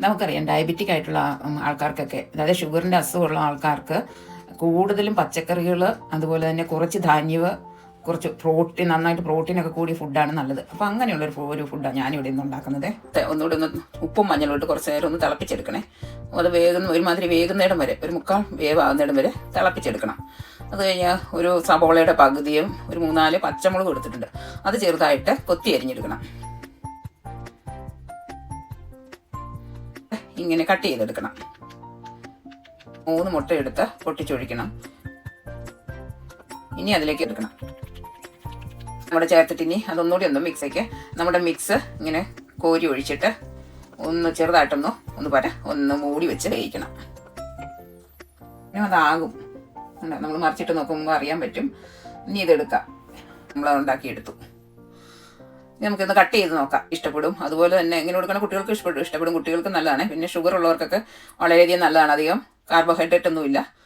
നമുക്കറിയാം ഡയബറ്റിക് ആയിട്ടുള്ള ആൾക്കാർക്കൊക്കെ അതായത് ഷുഗറിന്റെ അസുഖമുള്ള ആൾക്കാർക്ക് കൂടുതലും പച്ചക്കറികൾ അതുപോലെ തന്നെ കുറച്ച് ധാന്യവ് കുറച്ച് പ്രോട്ടീൻ നന്നായിട്ട് പ്രോട്ടീനൊക്കെ കൂടിയ ഫുഡാണ് നല്ലത്. അപ്പം അങ്ങനെയുള്ളൊരു ഒരു ഫുഡാണ് ഞാനിവിടെ നിന്ന് ഉണ്ടാക്കുന്നത്. ഒന്നുകൂടി ഒന്ന് ഉപ്പും മഞ്ഞളും ഇട്ട് കുറച്ച് നേരം ഒന്ന് തിളപ്പിച്ചെടുക്കണേ. അത് വേകുന്ന ഒരുമാതിരി വേകുന്നിടം വരെ ഒരു മുക്കാൽ വേവാകുന്നിടം വരെ തിളപ്പിച്ചെടുക്കണം. അത് കഴിഞ്ഞാൽ ഒരു സബോളയുടെ പകുതിയും ഒരു മൂന്നാൽ പച്ചമുളക് എടുത്തിട്ടുണ്ട്. അത് ചെറുതായിട്ട് കൊത്തി അരിഞ്ഞെടുക്കണം ഇങ്ങനെ കട്ട് ചെയ്തെടുക്കണം. മൂന്ന് മുട്ട എടുത്ത് പൊട്ടിച്ചൊഴിക്കണം. ഇനി അതിലേക്ക് എടുക്കണം. നമ്മുടെ ചേർത്തിട്ട് ഇനി അതൊന്നുകൂടി ഒന്ന് മിക്സേക്ക് നമ്മുടെ മിക്സ് ഇങ്ങനെ കോരി ഒഴിച്ചിട്ട് ഒന്ന് ചെറുതായിട്ടൊന്ന് ഒന്ന് പര ഒന്ന് മൂടി വെച്ച് വേവിക്കണം. പിന്നെ അതാകും. നമ്മൾ മറിച്ചിട്ട് നോക്കുമ്പോൾ അറിയാൻ പറ്റും. ഇനി ഇതെടുക്കാം. നമ്മൾ ഉണ്ടാക്കിയെടുത്തു നമുക്കിന്ന് കട്ട് ചെയ്ത് നോക്കാം. ഇഷ്ടപ്പെടും. അതുപോലെ തന്നെ ഇങ്ങനെ കൊടുക്കുന്ന കുട്ടികൾക്ക് ഇഷ്ടപ്പെടും. ഇഷ്ടപ്പെടും കുട്ടികൾക്ക് നല്ലതാണ്. പിന്നെ ഷുഗർ ഉള്ളവർക്കൊക്കെ വളരെയധികം നല്ലതാണ്. അധികം കാർബോഹൈഡ്രേറ്റ് ഒന്നുമില്ല.